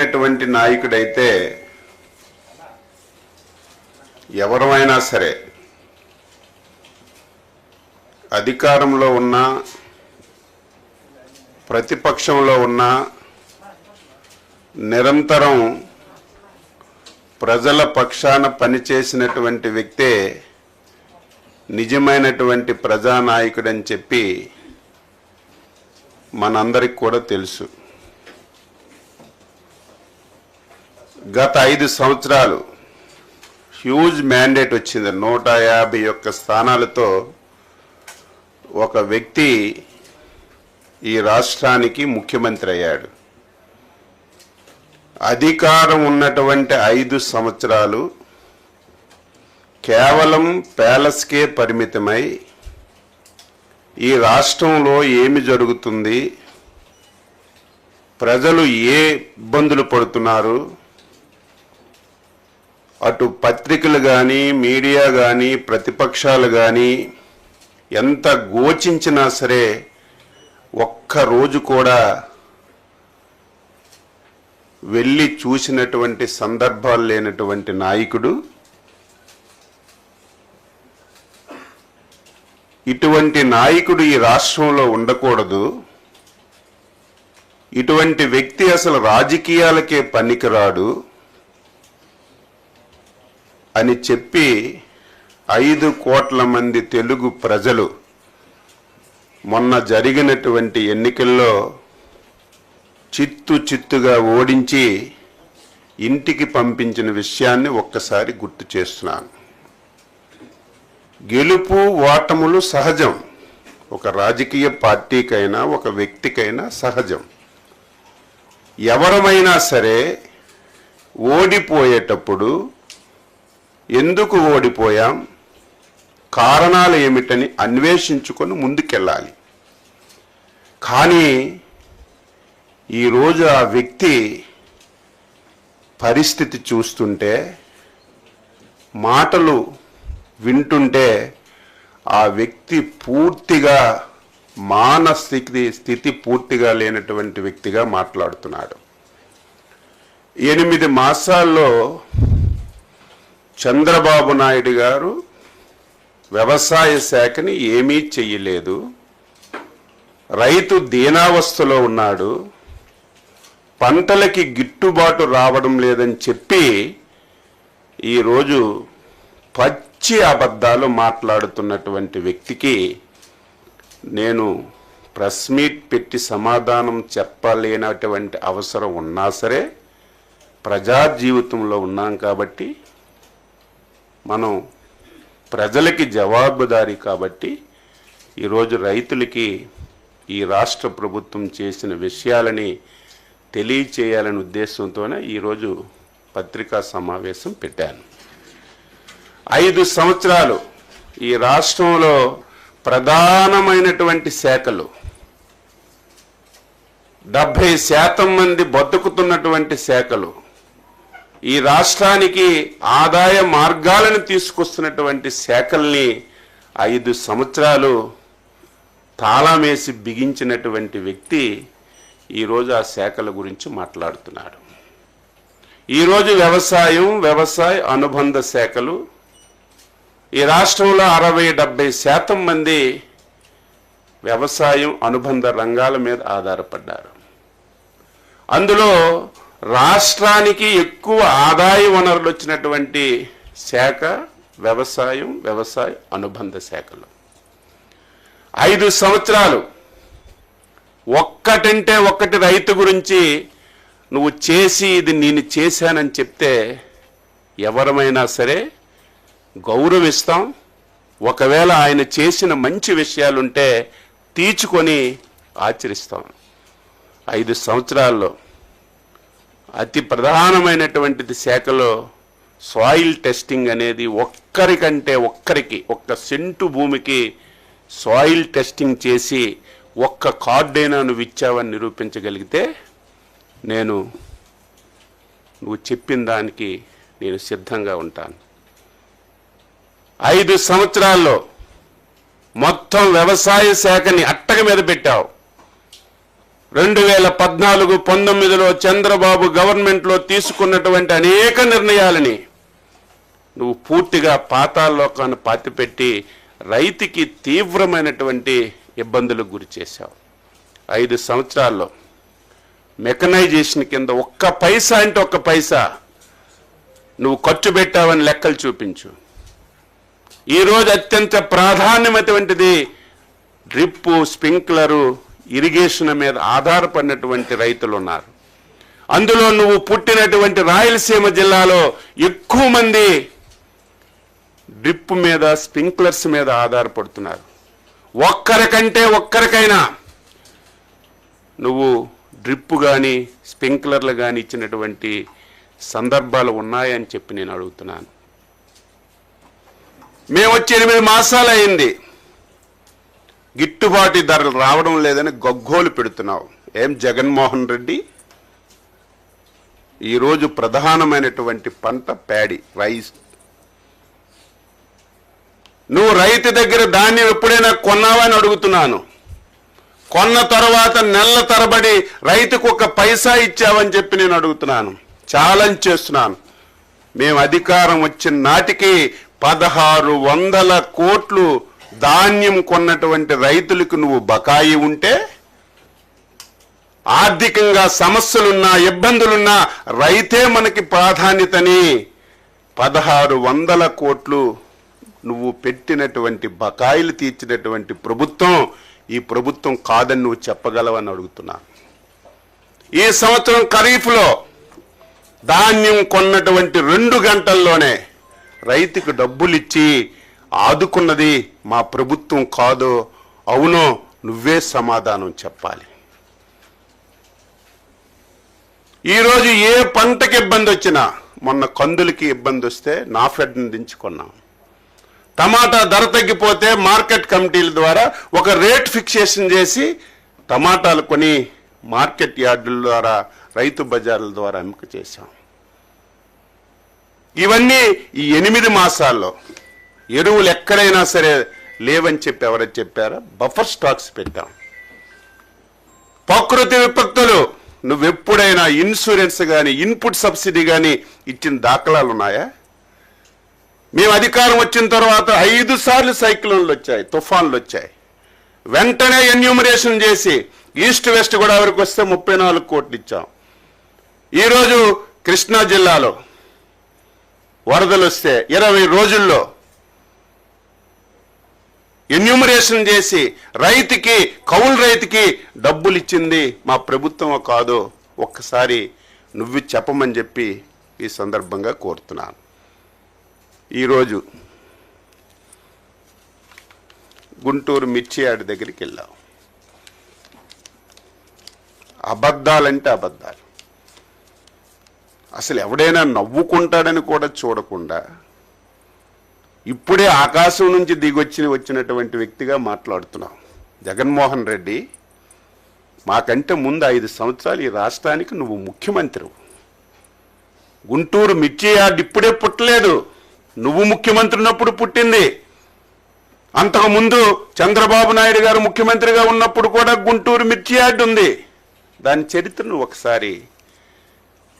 అటువంటి నాయకుడైతే ఎవరమైనా సరే అధికారంలో ఉన్న ప్రతిపక్షంలో ఉన్న నిరంతరం ప్రజల పక్షాన పనిచేసినటువంటి వ్యక్తే నిజమైనటువంటి ప్రజానాయకుడని చెప్పి మనందరికి కూడా తెలుసు. గత ఐదు సంవత్సరాలు హ్యూజ్ మ్యాండేట్ వచ్చింది. నూట యాభై ఒక్క స్థానాలతో ఒక వ్యక్తి ఈ రాష్ట్రానికి ముఖ్యమంత్రి అయ్యాడు. అధికారం ఉన్నటువంటి ఐదు సంవత్సరాలు కేవలం ప్యాలెస్కే పరిమితమై ఈ రాష్ట్రంలో ఏమి జరుగుతుంది? ప్రజలు ఏ ఇబ్బందులు పడుతున్నారు? అటు పత్రికలు కానీ మీడియా కానీ ప్రతిపక్షాలు కానీ ఎంత గోచించినా సరే ఒక్క రోజు కూడా వెళ్ళి చూసినటువంటి సందర్భాలు లేనటువంటి నాయకుడు ఇటువంటి నాయకుడు ఈ రాష్ట్రంలో ఉండకూడదు. ఇటువంటి వ్యక్తి అసలు రాజకీయాలకే పనికిరాడు. అని చెప్పి ఐదు కోట్ల మంది తెలుగు ప్రజలు మొన్న జరిగినటువంటి ఎన్నికల్లో చిత్తు చిత్తుగా ఓడించి ఇంటికి పంపించిన విషయాన్ని ఒక్కసారి గుర్తు చేస్తున్నాను. గెలుపు ఓటములు సహజం. ఒక రాజకీయ పార్టీకైనా ఒక వ్యక్తికైనా సహజం. ఎవరమైనా సరే ఓడిపోయేటప్పుడు ఎందుకు ఓడిపోయాం? కారణాలు ఏమిటని అన్వేషించుకొని ముందుకెళ్ళాలి. కానీ ఈరోజు ఆ వ్యక్తి పరిస్థితి చూస్తుంటే మాటలు వింటుంటే ఆ వ్యక్తి పూర్తిగా మానస్థితి స్థితి పూర్తిగా లేనటువంటి వ్యక్తిగా మాట్లాడుతున్నాడు. ఎనిమిది మాసాల్లో చంద్రబాబు నాయుడు గారు వ్యవసాయ శాఖని ఏమీ చెయ్యలేదు. రైతు దీనావస్థలో ఉన్నాడు. పంటలకి గిట్టుబాటు రావడం లేదని చెప్పి ఈరోజు పచ్చి అబద్ధాలు మాట్లాడుతున్నటువంటి వ్యక్తికి నేను ప్రెస్ మీట్ పెట్టి సమాధానం చెప్పలేనటువంటి అవసరం ఉన్నా సరే ప్రజా జీవితంలో ఉన్నాం కాబట్టి మనం ప్రజలకి జవాబుదారీ కాబట్టి ఈరోజు రైతులకి ఈ రాష్ట్ర ప్రభుత్వం చేసిన విషయాలని తెలియచేయాలనే ఉద్దేశంతోనే ఈరోజు పత్రికా సమావేశం పెట్టాను. ఐదు సంవత్సరాలు ఈ రాష్ట్రంలో ప్రధానమైనటువంటి శాఖలు. డెబ్భై శాతం మంది బతుకుతున్నటువంటి శాఖలు. ఈ రాష్ట్రానికి ఆదాయ మార్గాలను తీసుకొస్తున్నటువంటి శాఖల్ని ఐదు సంవత్సరాలు తాళమేసి బిగించినటువంటి వ్యక్తి ఈరోజు ఆ శాఖల గురించి మాట్లాడుతున్నాడు. ఈరోజు వ్యవసాయం వ్యవసాయ అనుబంధ శాఖలు ఈ రాష్ట్రంలో అరవై డెబ్బై శాతం మంది వ్యవసాయం అనుబంధ రంగాల మీద ఆధారపడ్డారు. అందులో రాష్ట్రానికి ఎక్కువ ఆదాయ వనరులు వచ్చినటువంటి శాఖ వ్యవసాయం వ్యవసాయ అనుబంధ శాఖలు. ఐదు సంవత్సరాలు ఒక్కటంటే ఒక్కటి రైతు గురించి నువ్వు చేసి ఇది నేను చేశానని చెప్తే ఎవరమైనా సరే గౌరవిస్తాం. ఒకవేళ ఆయన చేసిన మంచి విషయాలుంటే తీర్చుకొని ఆచరిస్తాం. ఐదు సంవత్సరాల్లో అతి ప్రధానమైనటువంటిది శాఖలో సాయిల్ టెస్టింగ్ అనేది ఒక్కరికంటే ఒక్కరికి ఒక్క సెంటు భూమికి సాయిల్ టెస్టింగ్ చేసి ఒక్క కార్డైనా నువ్వు ఇచ్చావని నిరూపించగలిగితే నేను నువ్వు చెప్పిన దానికి నేను సిద్ధంగా ఉంటాను. ఐదు సంవత్సరాల్లో మొత్తం వ్యవసాయ శాఖని అట్టగ మీద పెట్టావు. రెండు వేల పద్నాలుగు పంతొమ్మిదిలో చంద్రబాబు గవర్నమెంట్లో తీసుకున్నటువంటి అనేక నిర్ణయాలని నువ్వు పూర్తిగా పాతాల్లోకాన్ని పాతిపెట్టి రైతుకి తీవ్రమైనటువంటి ఇబ్బందులకు గురి చేశావు. ఐదు సంవత్సరాల్లో మెకనైజేషన్ కింద ఒక్క పైసా అంటే ఒక్క పైసా నువ్వు ఖర్చు పెట్టావని లెక్కలు చూపించు. ఈరోజు అత్యంత ప్రాధాన్యమైనటువంటిది డ్రిప్పు స్ప్రింక్లరు ఇరిగేషన్ మీద ఆధారపడినటువంటి రైతులు ఉన్నారు అందులో నువ్వు పుట్టినటువంటి రాయలసీమ జిల్లాలో ఎక్కువ మంది డ్రిప్ మీద స్ప్రింక్లర్స్ మీద ఆధారపడుతున్నారు. ఒక్కరికంటే ఒక్కరికైనా నువ్వు డ్రిప్ కానీ స్ప్రింక్లర్లు కానీ ఇచ్చినటువంటి సందర్భాలు ఉన్నాయని చెప్పి నేను అడుగుతున్నాను. మేము వచ్చి ఎనిమిది మాసాలు అయింది గిట్టుబాటు ధరలు రావడం లేదని గగ్గోలు పెడుతున్నావు. ఏం జగన్మోహన్ రెడ్డి? ఈరోజు ప్రధానమైనటువంటి పంట ప్యాడీ రైస్. నువ్వు రైతు దగ్గర ధాన్యం ఎప్పుడైనా కొన్నావని అడుగుతున్నాను. కొన్న తర్వాత నెలల తరబడి రైతుకు ఒక పైసా ఇచ్చావని చెప్పి నేను అడుగుతున్నాను. ఛాలెంజ్ చేస్తున్నాను. మేము అధికారం వచ్చిన నాటికి పదహారు వందల కోట్లు ధాన్యం కొన్నటువంటి రైతులకు నువ్వు బకాయి ఉంటే ఆర్థికంగా సమస్యలున్నా ఇబ్బందులున్నా రైతే మనకి ప్రాధాన్యతని పదహారు వందల కోట్లు నువ్వు పెట్టినటువంటి బకాయిలు తీర్చినటువంటి ప్రభుత్వం ఈ ప్రభుత్వం కాదని నువ్వు చెప్పగలవని అడుగుతున్నా. ఈ సంవత్సరం ఖరీఫ్లో ధాన్యం కొన్నటువంటి రెండు గంటల్లోనే రైతుకు డబ్బులిచ్చి ఆదుకున్నది మా ప్రభుత్వం కాదో అవునో నువ్వే సమాధానం చెప్పాలి. ఈరోజు ఏ పంటకి ఇబ్బంది వచ్చినా మొన్న కందులకి ఇబ్బంది వస్తే నా ఫెడ్ని దించుకున్నాం. టమాటా ధర తగ్గిపోతే మార్కెట్ కమిటీల ద్వారా ఒక రేట్ ఫిక్సేషన్ చేసి టమాటాలు కొని మార్కెట్ యార్డుల ద్వారా రైతు బజార్ల ద్వారా ఎంపిక చేశాం. ఇవన్నీ ఈ ఎనిమిది మాసాల్లో ఎరువులు ఎక్కడైనా సరే లేవని చెప్పి ఎవరైనా చెప్పారా? బఫర్ స్టాక్స్ పెట్టాం. ప్రకృతి విపత్తులు నువ్వెప్పుడైనా ఇన్సూరెన్స్ కానీ ఇన్పుట్ సబ్సిడీ కానీ ఇచ్చిన దాఖలాలు ఉన్నాయా? మేము అధికారం వచ్చిన తర్వాత ఐదు సార్లు సైక్లోన్లు వచ్చాయి తుఫాన్లు వచ్చాయి. వెంటనే ఎన్యూమరేషన్ చేసి ఈస్ట్ వెస్ట్ గోదావరికి వస్తే ముప్పై నాలుగు కోట్లు ఇచ్చాం. ఈరోజు కృష్ణా జిల్లాలో వరదలు వస్తే ఇరవై రోజుల్లో ఎన్యూమరేషన్ చేసి రైతుకి కౌలు రైతుకి డబ్బులు ఇచ్చింది మా ప్రభుత్వం కాదో ఒక్కసారి నువ్వు చెప్పమని చెప్పి ఈ సందర్భంగా కోరుతున్నాను. ఈరోజు గుంటూరు మిర్చి ఆడి దగ్గరికి వెళ్ళాం. అబద్ధాలంటే అబద్ధాలు. అసలు ఎవడైనా నవ్వుకుంటాడని కూడా చూడకుండా ఇప్పుడే ఆకాశం నుంచి దిగొచ్చి వచ్చినటువంటి వ్యక్తిగా మాట్లాడుతున్నాం. జగన్మోహన్ రెడ్డి మాకంటే ముందు ఐదు సంవత్సరాలు ఈ రాష్ట్రానికి నువ్వు ముఖ్యమంత్రి గుంటూరు మిర్చి యార్డ్ ఇప్పుడే పుట్టలేదు. నువ్వు ముఖ్యమంత్రి ఉన్నప్పుడు పుట్టింది. అంతకు ముందు చంద్రబాబు నాయుడు గారు ముఖ్యమంత్రిగా ఉన్నప్పుడు కూడా గుంటూరు మిర్చి యార్డ్ ఉంది. దాని చరిత్రను ఒకసారి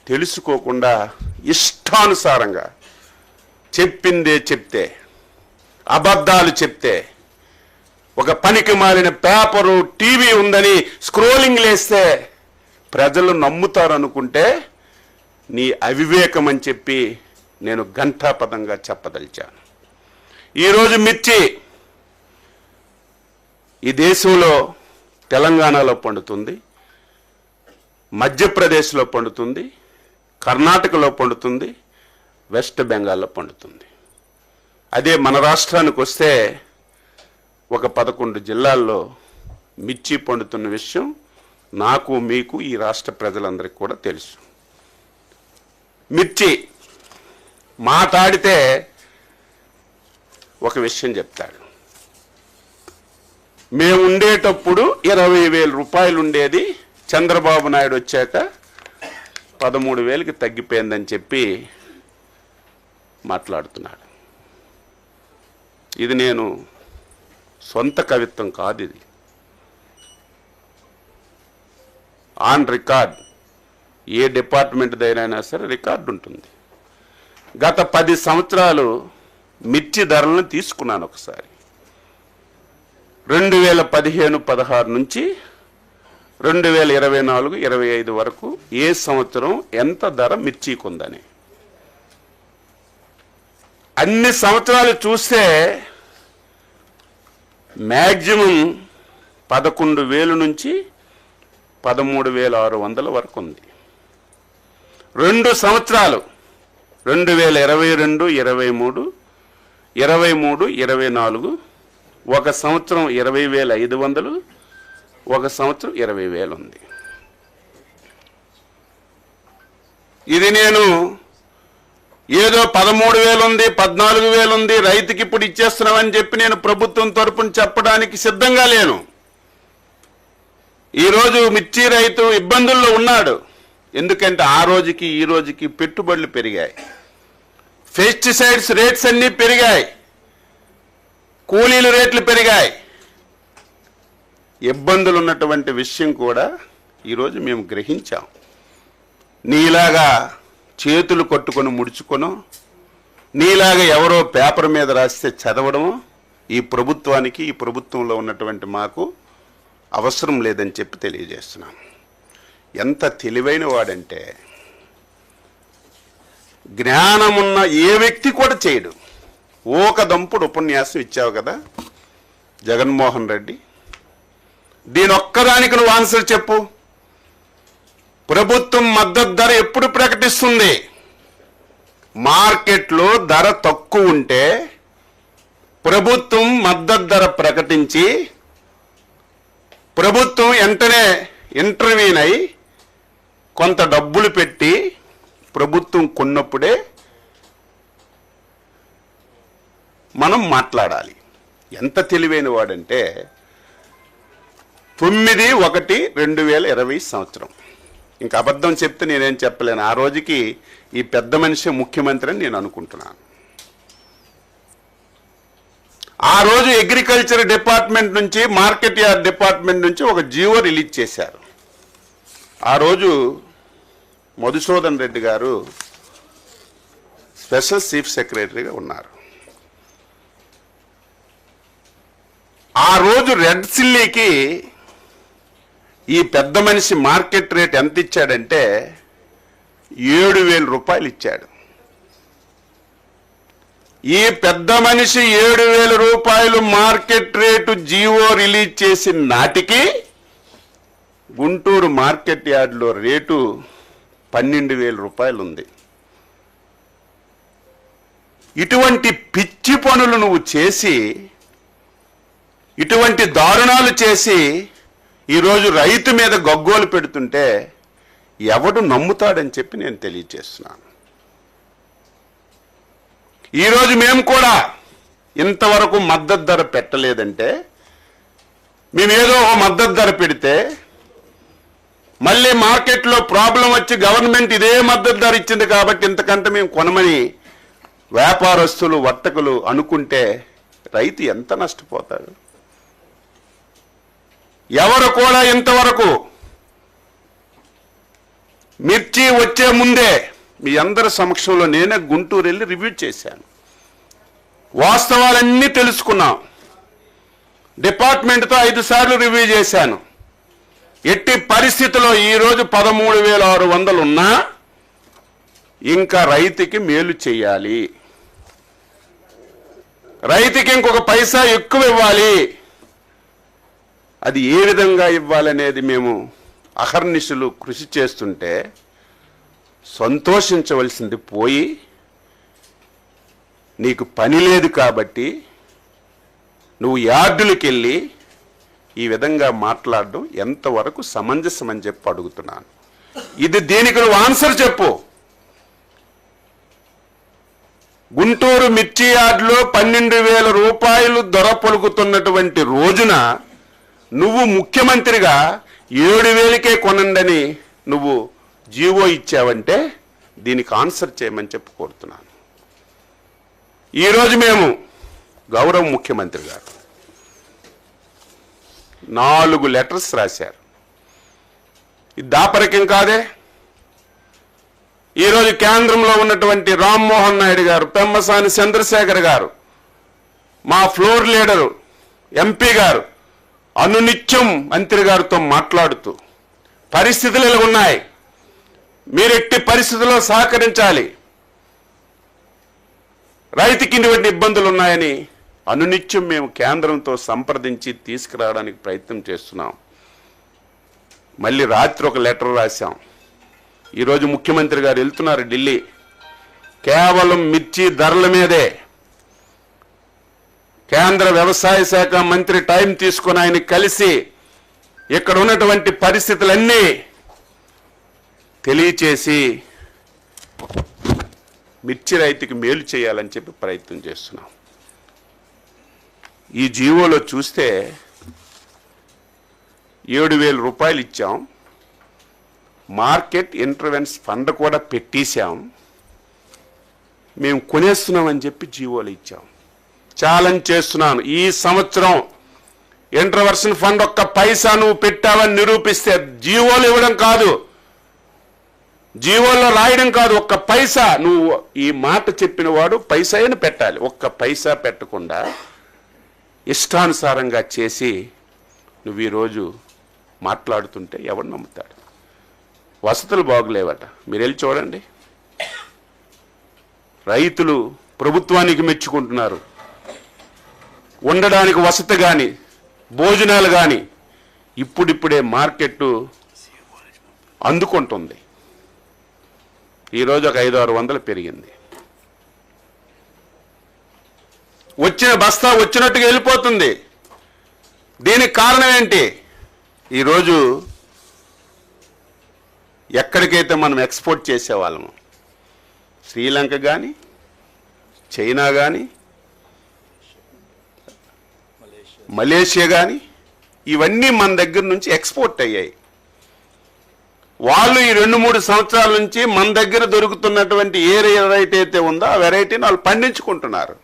తెలుసుకోకుండా ఇష్టానుసారంగా చెప్పిందే చెప్తే. అబద్ధాలు చెప్తే. ఒక పనికి మారిన పేపరు టీవీ ఉందని స్క్రోలింగ్ లేస్తే ప్రజలు నమ్ముతారు అనుకుంటే నీ అవివేకం అని చెప్పి నేను ఘంటాపదంగా చెప్పదలిచాను. ఈరోజు మిర్చి ఈ దేశంలో తెలంగాణలో పండుతుంది మధ్యప్రదేశ్లో పండుతుంది కర్ణాటకలో పండుతుంది వెస్ట్ బెంగాల్లో పండుతుంది. అదే మన రాష్ట్రానికి వస్తే ఒక పదకొండు జిల్లాల్లో మిర్చి పండుతున్న విషయం నాకు మీకు ఈ రాష్ట్ర ప్రజలందరికీ కూడా తెలుసు. మిర్చి మాట్లాడితే ఒక విషయం చెప్తాడు. మేము ఉండేటప్పుడు ఇరవై వేల రూపాయలు ఉండేది. చంద్రబాబు నాయుడు వచ్చాక పదమూడు వేలకి తగ్గిపోయిందని చెప్పి మాట్లాడుతున్నాడు. ఇది నేను సొంత కవిత్వం కాదు ఇది. ఆన్ రికార్డ్ ఏ డిపార్ట్మెంట్ అయినా సరే రికార్డు ఉంటుంది. గత పది సంవత్సరాలు మిర్చి ధరలను తీసుకున్నాను ఒకసారి. రెండు వేల పదిహేను పదహారు నుంచి రెండు వేల ఇరవై నాలుగు ఇరవై ఐదు వరకు ఏ సంవత్సరం ఎంత ధర మిర్చికి ఉందని. అన్ని సంవత్సరాలు చూస్తే మ్యాక్సిమం పదకొండు వేలు నుంచి పదమూడు వేల ఆరు వందల వరకు ఉంది. రెండు సంవత్సరాలు రెండు వేల ఇరవై రెండు ఇరవై మూడు ఇరవై మూడు ఇరవై నాలుగు ఒక సంవత్సరం ఇరవై వేల ఐదు వందలు ఒక సంవత్సరం ఇరవై వేలు ఉంది. ఇది నేను ఏదో పదమూడు వేలుంది పద్నాలుగు వేలుంది రైతుకి ఇప్పుడు ఇచ్చేస్తున్నామని చెప్పి నేను ప్రభుత్వం తరపున చెప్పడానికి సిద్ధంగా లేను. ఈరోజు మిర్చి రైతు ఇబ్బందుల్లో ఉన్నాడు. ఎందుకంటే ఆ రోజుకి ఈ రోజుకి పెట్టుబడులు పెరిగాయి. పెస్టిసైడ్స్ రేట్స్ అన్నీ పెరిగాయి. కూలీల రేట్లు పెరిగాయి. ఇబ్బందులు ఉన్నటువంటి విషయం కూడా ఈరోజు మేము గ్రహించాం. నీలాగా చేతులు కట్టుకొని ముడుచుకోను నీలాగా ఎవరో పేపర్ మీద రాస్తే చదవడము ఈ ప్రభుత్వానికి ఈ ప్రభుత్వంలో ఉన్నటువంటి మాకు అవసరం లేదని చెప్పి తెలియజేస్తున్నాను. ఎంత తెలివైన వాడంటే జ్ఞానమున్న ఏ వ్యక్తి కూడా చేయడు. ఓక దంపుడు ఉపన్యాసం ఇచ్చావు కదా జగన్మోహన్ రెడ్డి. దీని ఒక్కదానికి నువ్వు ఆన్సర్ చెప్పు. ప్రభుత్వం మద్దతు ధర ఎప్పుడు ప్రకటిస్తుంది? మార్కెట్లో ధర తక్కువ ఉంటే ప్రభుత్వం మద్దతు ధర ప్రకటించి ప్రభుత్వం వెంటనే ఇంటర్వ్యూన్ అయి కొంత డబ్బులు పెట్టి ప్రభుత్వం కొన్నప్పుడే మనం మాట్లాడాలి. ఎంత తెలివైన వాడంటే తొమ్మిది ఒకటి రెండు వేల ఇరవై సంవత్సరం. ఇంకా అబద్ధం చెప్తే నేనేం చెప్పలేను. ఆ రోజుకి ఈ పెద్ద మనిషి ముఖ్యమంత్రి అని నేను అనుకుంటున్నాను. ఆ రోజు అగ్రికల్చర్ డిపార్ట్మెంట్ నుంచి మార్కెట్ యార్డ్ డిపార్ట్మెంట్ నుంచి ఒక జీవో రిలీజ్ చేశారు. ఆ రోజు మధుసూదన్ రెడ్డి గారు స్పెషల్ చీఫ్ సెక్రటరీగా ఉన్నారు. ఆ రోజు రెడ్ సిల్లీకి ఈ పెద్ద మనిషి మార్కెట్ రేట్ ఎంత ఇచ్చాడంటే ఏడు వేల రూపాయలు ఇచ్చాడు. ఈ పెద్ద మనిషి ఏడు వేల రూపాయలు మార్కెట్ రేటు జీవో రిలీజ్ చేసిన నాటికి గుంటూరు మార్కెట్ యార్డ్లో రేటు పన్నెండు వేల రూపాయలు ఉంది ఇటువంటి పిచ్చి పనులు నువ్వు చేసి ఇటువంటి దారుణాలు చేసి ఈరోజు రైతు మీద గగ్గోలు పెడుతుంటే ఎవడు నమ్ముతాడని చెప్పి నేను తెలియజేస్తున్నాను ఈరోజు మేము కూడా ఇంతవరకు మద్దతు ధర పెట్టలేదంటే మేమేదో ఒక మద్దతు ధర పెడితే మళ్ళీ మార్కెట్లో ప్రాబ్లం వచ్చి గవర్నమెంట్ ఇదే మద్దతు ధర ఇచ్చింది కాబట్టి ఇంతకంటే మేము కొనమని వ్యాపారస్తులు వర్తకులు అనుకుంటే రైతు ఎంత నష్టపోతాడు? ఎవరు కూడా ఇంతవరకు మిర్చి వచ్చే ముందే మీ అందరి సమక్షంలో నేనే గుంటూరు వెళ్ళి రివ్యూ చేశాను. వాస్తవాలన్నీ తెలుసుకున్నాం. డిపార్ట్మెంట్తో ఐదు సార్లు రివ్యూ చేశాను. ఎట్టి పరిస్థితిలో ఈరోజు పదమూడు వేల ఆరు వందలు ఉన్నా ఇంకా రైతుకి మేలు చేయాలి. రైతుకి ఇంకొక పైసా ఎక్కువ ఇవ్వాలి. అది ఏ విధంగా ఇవ్వాలనేది మేము అహర్నిశలు కృషి చేస్తుంటే సంతోషించవలసింది పోయి నీకు పని లేదు కాబట్టి నువ్వు యార్డులకు వెళ్ళి ఈ విధంగా మాట్లాడడం ఎంతవరకు సమంజసం అని చెప్పి అడుగుతున్నాను. ఇది దీనికి నువ్వు ఆన్సర్ చెప్పు. గుంటూరు మిర్చి యార్డులో పన్నెండు వేల రూపాయలు దొర పలుకుతున్నటువంటి రోజున నువ్వు ముఖ్యమంత్రిగా ఏడు వేలకే కొనండని నువ్వు జీవో ఇచ్చావంటే దీనికి ఆన్సర్ చేయమని చెప్పి కోరుతున్నాను. ఈరోజు మేము గౌరవ ముఖ్యమంత్రి గారు నాలుగు లెటర్స్ రాశారు. ఇది దాపరికం కాదే. ఈరోజు కేంద్రంలో ఉన్నటువంటి రామ్మోహన్ నాయుడు గారు పెమ్మసాని చంద్రశేఖర్ గారు మా ఫ్లోర్ లీడరు ఎంపీ గారు అనునిత్యం మంత్రి గారితో మాట్లాడుతూ పరిస్థితులు ఇలా ఉన్నాయి? మీరు ఎట్టి పరిస్థితుల్లో సహకరించాలి? రైతుకి ఇటువంటి ఇబ్బందులు ఉన్నాయని అనునిత్యం మేము కేంద్రంతో సంప్రదించి తీసుకురావడానికి ప్రయత్నం చేస్తున్నాం. మళ్ళీ రాత్రి ఒక లెటర్ రాశాం. ఈరోజు ముఖ్యమంత్రి గారు వెళ్తున్నారు ఢిల్లీ. కేవలం మిర్చి ధరల మీదే కేంద్ర వ్యవసాయ శాఖ మంత్రి టైం తీసుకుని ఆయన కలిసి ఇక్కడ ఉన్నటువంటి పరిస్థితులన్నీ తెలియచేసి మిర్చి రైతుకి మేలు చేయాలని చెప్పి ప్రయత్నం చేస్తున్నాం. ఈ జీవోలో చూస్తే ఏడు వేల రూపాయలు ఇచ్చాం. మార్కెట్ ఇంటర్వెన్స్ ఫండ్ కూడా పెట్టేశాం. మేము కొనేస్తున్నామని చెప్పి జీవోలు ఇచ్చాం. ఛాలెంజ్ చేస్తున్నాను. ఈ సంవత్సరం ఇంటర్వర్షన్ ఫండ్ ఒక్క పైసా నువ్వు పెట్టావని నిరూపిస్తే జీవోలు ఇవ్వడం కాదు. జీవోల్లో రాయడం కాదు. ఒక్క పైసా నువ్వు ఈ మాట చెప్పిన వాడు పైసాయని పెట్టాలి. ఒక్క పైసా పెట్టకుండా ఇష్టానుసారంగా చేసి నువ్వు ఈరోజు మాట్లాడుతుంటే ఎవరు నమ్ముతాడు? వసతులు బాగులేవట. మీరు వెళ్ళి చూడండి. రైతులు ప్రభుత్వానికి మెచ్చుకుంటున్నారు. ఉండడానికి వసతి కానీ భోజనాలు కానీ ఇప్పుడిప్పుడే మార్కెట్ అందుకుంటుంది. ఈరోజు ఒక ఐదు ఆరు వందలు పెరిగింది. వచ్చిన బస్తా వచ్చినట్టుగా వెళ్ళిపోతుంది. దీనికి కారణం ఏంటి? ఈరోజు ఎక్కడికైతే మనం ఎక్స్పోర్ట్ చేసేవాళ్ళము శ్రీలంక కానీ చైనా కానీ మలేషియా కానీ ఇవన్నీ మన దగ్గర నుంచి ఎక్స్పోర్ట్ అయ్యాయి. వాళ్ళు ఈ రెండు మూడు సంవత్సరాల నుంచి మన దగ్గర దొరుకుతున్నటువంటి ఏ వెరైటీ అయితే ఉందో ఆ వెరైటీని వాళ్ళు పండించుకుంటున్నారు.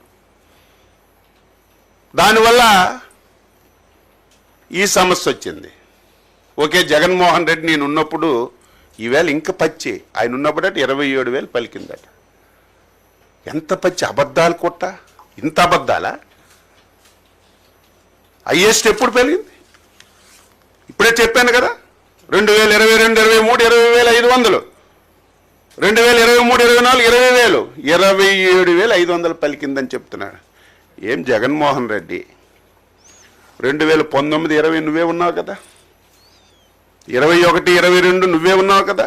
దానివల్ల ఈ సమస్య వచ్చింది. ఓకే జగన్మోహన్ రెడ్డి నేను ఉన్నప్పుడు ఈవేళ ఇంకా పచ్చి. ఆయన ఉన్నప్పుడట ఇరవై ఏడు వేలు పలికిందట. ఎంత పచ్చి? అబద్ధాలు కొట్ట? ఇంత అబద్ధాలా? హైయెస్ట్ ఎప్పుడు పెరిగింది? ఇప్పుడే చెప్పాను కదా రెండు వేల ఇరవై రెండు ఇరవై మూడు ఇరవై వేల ఐదు వందలు. రెండు వేల ఇరవై మూడు ఇరవై నాలుగు ఇరవై వేలు. ఇరవై ఏడు వేల ఐదు వందలు పలికిందని చెప్తున్నాడు. ఏం జగన్మోహన్ రెడ్డి? రెండు వేల పంతొమ్మిది ఇరవై నువ్వే ఉన్నావు కదా. ఇరవై ఒకటి ఇరవై రెండు నువ్వే ఉన్నావు కదా.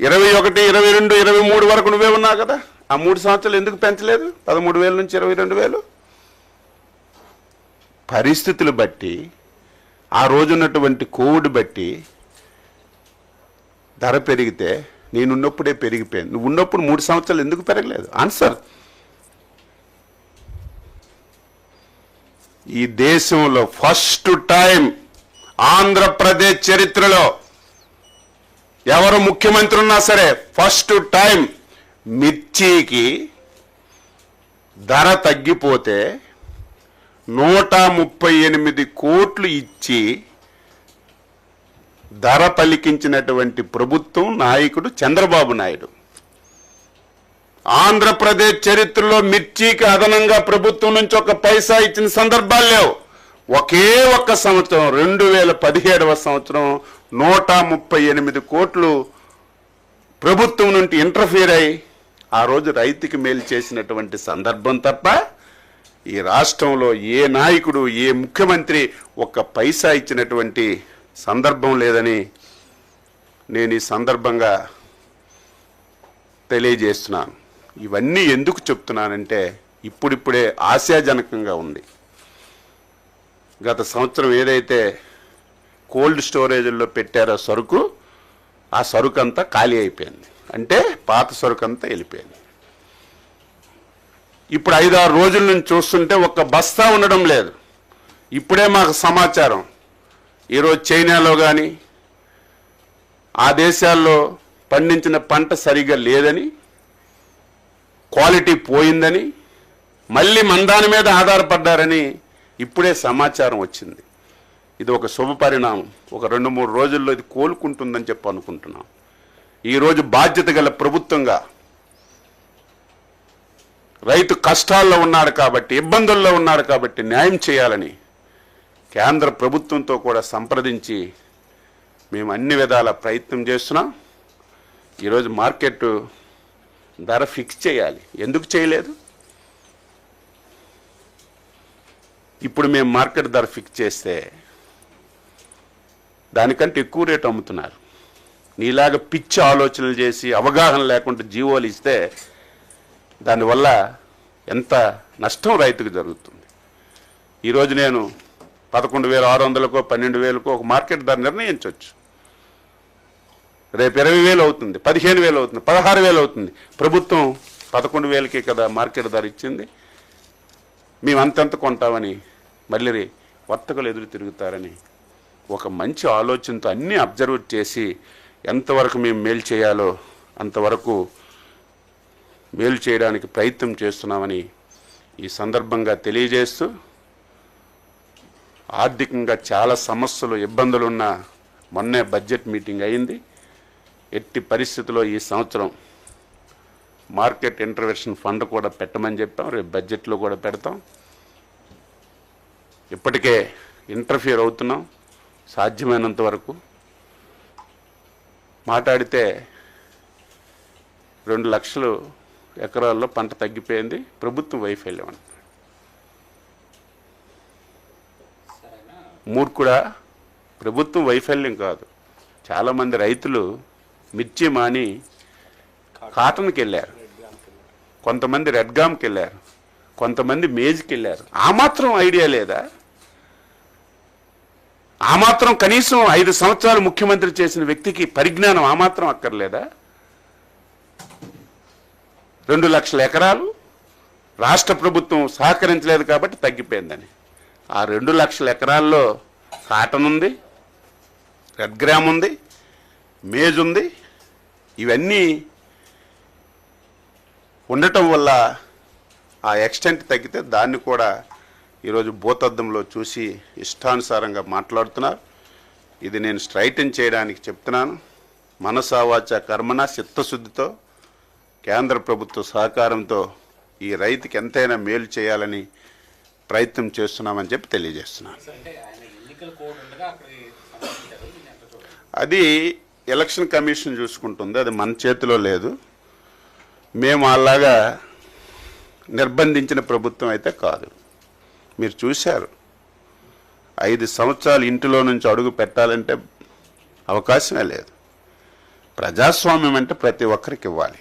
ఇరవై ఒకటి ఇరవై రెండు ఇరవై మూడు వరకు నువ్వే ఉన్నావు కదా. ఆ మూడు సంవత్సరాలు ఎందుకు పెంచలేదు? పదమూడు వేల నుంచి ఇరవై రెండు వేలు. పరిస్థితులు బట్టి ఆ రోజున్నటువంటి కోవిడ్ బట్టి ధర పెరిగితే నేనున్నప్పుడే పెరిగిపోయాను. నువ్వు ఉన్నప్పుడు మూడు సంవత్సరాలు ఎందుకు పెరగలేదు? ఆన్సర్ ఈ దేశంలో ఫస్ట్ టైం ఆంధ్రప్రదేశ్ చరిత్రలో ఎవరు ముఖ్యమంత్రి ఉన్నా సరే ఫస్ట్ టైం మిర్చికి ధర తగ్గిపోతే నూట ముప్పై ఎనిమిది కోట్లు ఇచ్చి ధర పలికించినటువంటి ప్రభుత్వం నాయకుడు చంద్రబాబు నాయుడు. ఆంధ్రప్రదేశ్ చరిత్రలో మిర్చికి అదనంగా ప్రభుత్వం నుంచి ఒక పైసా ఇచ్చిన సందర్భాలు లేవు. ఒకే ఒక్క సంవత్సరం రెండు వేల పదిహేడవ సంవత్సరం నూట ముప్పై ఎనిమిది కోట్లు ప్రభుత్వం నుండి ఇంటర్ఫీర్ అయి ఆ రోజు రైతుకి మేలు చేసినటువంటి సందర్భం తప్ప ఈ రాష్ట్రంలో ఏ నాయకుడు ఏ ముఖ్యమంత్రి ఒక్క పైసా ఇచ్చినటువంటి సందర్భం లేదని నేను ఈ సందర్భంగా తెలియజేస్తున్నాను. ఇవన్నీ ఎందుకు చెప్తున్నానంటే ఇప్పుడిప్పుడే ఆశాజనకంగా ఉంది. గత సంవత్సరం ఏదైతే కోల్డ్ స్టోరేజ్లో పెట్టారో సరుకు ఆ సరుకు అంతా ఖాళీ అయిపోయింది. అంటే పాత సరుకు అంతా వెళ్ళిపోయింది. ఇప్పుడు ఐదారు రోజుల నుంచి చూస్తుంటే ఒక్క బస్తా ఉండడం లేదు. ఇప్పుడే మాకు సమాచారం. ఈరోజు చైనాలో కానీ ఆ దేశాల్లో పండించిన పంట సరిగా లేదని క్వాలిటీ పోయిందని మళ్ళీ మందాని మీద ఆధారపడ్డారని ఇప్పుడే సమాచారం వచ్చింది. ఇది ఒక శుభ పరిణామం. ఒక రెండు మూడు రోజుల్లో ఇది కోలుకుంటుందని చెప్పి అనుకుంటున్నాం. ఈరోజు బాధ్యత గల ప్రభుత్వంగా రైతు కష్టాల్లో ఉన్నాడు కాబట్టి ఇబ్బందుల్లో ఉన్నాడు కాబట్టి న్యాయం చేయాలని కేంద్ర ప్రభుత్వంతో కూడా సంప్రదించి మేము అన్ని విధాల ప్రయత్నం చేస్తున్నాం. ఈరోజు మార్కెట్ ధర ఫిక్స్ చేయాలి. ఎందుకు చేయలేదు? ఇప్పుడు మేము మార్కెట్ ధర ఫిక్స్ చేస్తే దానికంటే ఎక్కువ రేటు అమ్ముతున్నారు. నీలాగా పిచ్చి ఆలోచనలు చేసి అవగాహన లేకుండా జీవోలు ఇస్తే దానివల్ల ఎంత నష్టం రైతుకు జరుగుతుంది. ఈరోజు నేను పదకొండు వేల ఆరు వందలకో పన్నెండు వేలకో ఒక మార్కెట్ ధర నిర్ణయించవచ్చు రేపు ఇరవై వేలు అవుతుంది పదిహేను వేలు అవుతుంది పదహారు వేలు అవుతుంది. ప్రభుత్వం పదకొండు వేలకే కదా మార్కెట్ ధర ఇచ్చింది. మేము అంతంత కొంటామని మళ్ళీ వర్తకులు ఎదురు తిరుగుతారని ఒక మంచి ఆలోచనతో అన్నీ అబ్జర్వ్ చేసి ఎంతవరకు మేము మేలు చేయాలో అంతవరకు మేలు చేయడానికి ప్రయత్నం చేస్తున్నామని ఈ సందర్భంగా తెలియజేస్తూ ఆర్థికంగా చాలా సమస్యలు ఇబ్బందులు ఉన్న మొన్నే బడ్జెట్ మీటింగ్ అయింది. ఎట్టి పరిస్థితుల్లో ఈ సంవత్సరం మార్కెట్ ఇంటర్వెన్షన్ ఫండ్ కూడా పెట్టమని చెప్పాం. రేపు బడ్జెట్లో కూడా పెడతాం. ఇప్పటికే ఇంటర్ఫియర్ అవుతున్నాం. సాధ్యమైనంత వరకు మాట్లాడితే రెండు లక్షలు ఎకరాల్లో పంట తగ్గిపోయింది ప్రభుత్వం వైఫల్యం అంటున్నాడు మూర్ఖుడా ప్రభుత్వం వైఫల్యం కాదు. చాలామంది రైతులు మిర్చి మాని కాటన్కి వెళ్ళారు. కొంతమంది రెడ్గామ్కి వెళ్ళారు. కొంతమంది మేజ్కి వెళ్ళారు. ఆ మాత్రం ఐడియా లేదా? ఆ మాత్రం కనీసం ఐదు సంవత్సరాలు ముఖ్యమంత్రి చేసిన వ్యక్తికి పరిజ్ఞానం ఆ మాత్రం అక్కర్లేదా? రెండు లక్షల ఎకరాలు. రాష్ట్ర ప్రభుత్వం సహకరించలేదు కాబట్టి తగ్గిపోయిందని. ఆ రెండు లక్షల ఎకరాల్లో కాటన్ ఉంది రెడ్ గ్రామ్ ఉంది మేజ్ ఉంది. ఇవన్నీ ఉండటం వల్ల ఆ ఎక్స్టెంట్ తగ్గితే దాన్ని కూడా ఈరోజు భూతద్దంలో చూసి ఇష్టానుసారంగా మాట్లాడుతున్నారు. ఇది నేను స్ట్రైటన్ చేయడానికి చెప్తున్నాను. మనసావాచ కర్మన చిత్తశుద్ధితో కేంద్ర ప్రభుత్వ సహకారంతో ఈ రైతుకి ఎంతైనా మేలు చేయాలని ప్రయత్నం చేస్తున్నామని చెప్పి తెలియజేస్తున్నాను. అది ఎలక్షన్ కమిషన్ చూసుకుంటుంది. అది మన చేతిలో లేదు. మేము అలాగా నిర్బంధించిన ప్రభుత్వం అయితే కాదు. మీరు చూశారు. ఐదు సంవత్సరాలు ఇంటిలో నుంచి అడుగు పెట్టాలంటే అవకాశమే లేదు. ప్రజాస్వామ్యం అంటే ప్రతి ఒక్కరికి ఇవ్వాలి.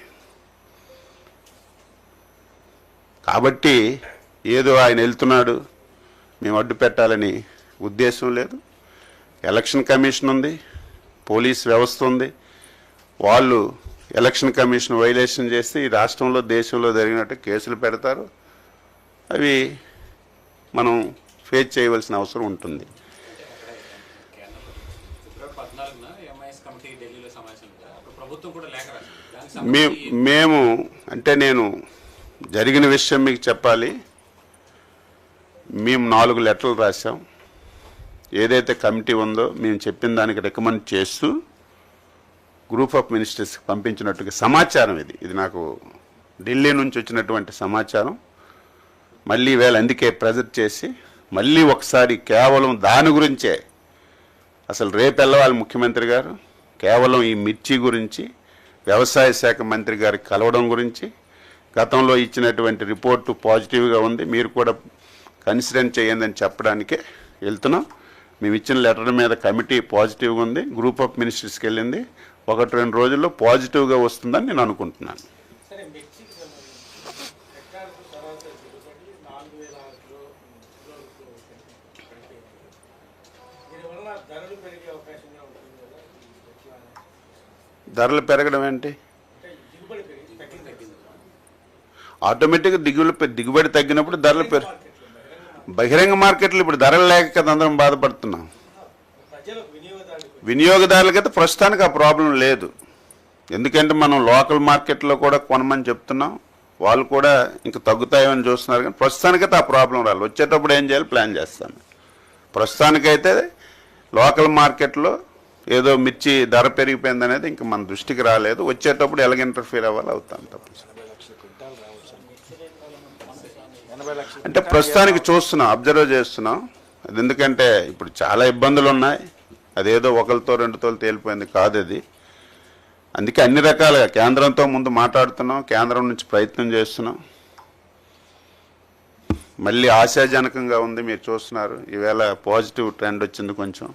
కాబట్టి ఏదో ఆయన వెళ్తున్నాడు. మేము అడ్డు పెట్టాలని ఉద్దేశం లేదు. ఎలక్షన్ కమిషన్ ఉంది పోలీస్ వ్యవస్థ ఉంది. వాళ్ళు ఎలక్షన్ కమిషన్ వైలేషన్ చేస్తే ఈ రాష్ట్రంలో దేశంలో జరిగినట్టు కేసులు పెడతారు. అవి మనం ఫేస్ చేయవలసిన అవసరం ఉంటుంది. మేము అంటే నేను జరిగిన విషయం మీకు చెప్పాలి. మేము నాలుగు లెటర్లు రాసాం ఏదైతే కమిటీ ఉందో మేము చెప్పిన దానికి రికమెండ్ చేస్తూ గ్రూప్ ఆఫ్ మినిస్టర్స్కి పంపించినట్టుగా సమాచారం ఇది. ఇది నాకు ఢిల్లీ నుంచి వచ్చినటువంటి సమాచారం. మళ్ళీ వేళ అందుకే ప్రెజెంట్ చేసి మళ్ళీ ఒకసారి కేవలం దాని గురించే. అసలు రేపు వెళ్ళవాలి ముఖ్యమంత్రి గారు. కేవలం ఈ మిర్చి గురించి వ్యవసాయ శాఖ మంత్రి గారికి కలవడం గురించి గతంలో ఇచ్చినటువంటి రిపోర్టు పాజిటివ్గా ఉంది. మీరు కూడా కన్సిడర్ చేయండి అని చెప్పడానికే వెళ్తున్నాం. మేము ఇచ్చిన లెటర్ మీద కమిటీ పాజిటివ్గా ఉంది. గ్రూప్ ఆఫ్ మినిస్టర్స్కి వెళ్ళింది. ఒకటి రెండు రోజుల్లో పాజిటివ్గా వస్తుందని నేను అనుకుంటున్నాను. ధరలు పెరగడం ఏంటి? ఆటోమేటిక్గా దిగుబడి దిగుబడి తగ్గినప్పుడు ధరలు పెరు బహిరంగ మార్కెట్లు ఇప్పుడు ధరలు లేక కదా అందరం బాధపడుతున్నాం. వినియోగదారులకైతే ప్రస్తుతానికి ఆ ప్రాబ్లం లేదు. ఎందుకంటే మనం లోకల్ మార్కెట్లో కూడా కొనమని చెప్తున్నాం. వాళ్ళు కూడా ఇంకా తగ్గుతాయని చూస్తున్నారు కానీ ప్రస్తుతానికైతే ఆ ప్రాబ్లం రాలి వచ్చేటప్పుడు ఏం చేయాలి? ప్లాన్ చేస్తాను ప్రస్తుతానికైతే లోకల్ మార్కెట్లో ఏదో మిర్చి ధర పెరిగిపోయింది అనేది ఇంక మన దృష్టికి రాలేదు. వచ్చేటప్పుడు ఎలాగ ఇంటర్ఫీర్ అవ్వాలి? అవుతాం తప్ప అంటే ప్రస్తుతానికి చూస్తున్నాం అబ్జర్వ్ చేస్తున్నాం. అది ఎందుకంటే ఇప్పుడు చాలా ఇబ్బందులు ఉన్నాయి. అదేదో ఒకరితో రెండుతో తేలిపోయింది కాదు అది. అందుకే అన్ని రకాలుగా కేంద్రంతో ముందు మాట్లాడుతున్నాం కేంద్రం నుంచి ప్రయత్నం చేస్తున్నాం. మళ్ళీ ఆశాజనకంగా ఉంది మీరు చూస్తున్నారు. ఈవేళ పాజిటివ్ ట్రెండ్ వచ్చింది కొంచెం.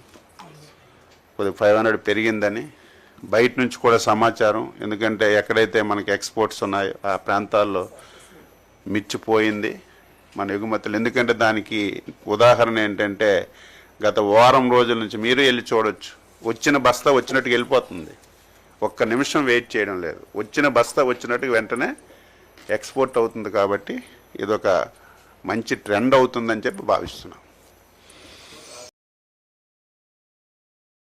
కొద్దిగా ఫైవ్ హండ్రెడ్ పెరిగిందని. బయట నుంచి కూడా సమాచారం. ఎందుకంటే ఎక్కడైతే మనకి ఎక్స్పోర్ట్స్ ఉన్నాయో ఆ ప్రాంతాల్లో మిర్చిపోయింది. మన ఎగుమతులు. ఎందుకంటే దానికి ఉదాహరణ ఏంటంటే గత వారం రోజుల నుంచి మీరు వెళ్ళి చూడొచ్చు. వచ్చిన బస్తా వచ్చినట్టు వెళ్ళిపోతుంది. ఒక్క నిమిషం వెయిట్ చేయడం లేదు. వచ్చిన బస్తా వచ్చినట్టు వెంటనే ఎక్స్పోర్ట్ అవుతుంది కాబట్టి ఇదొక మంచి ట్రెండ్ అవుతుందని చెప్పి భావిస్తున్నాం.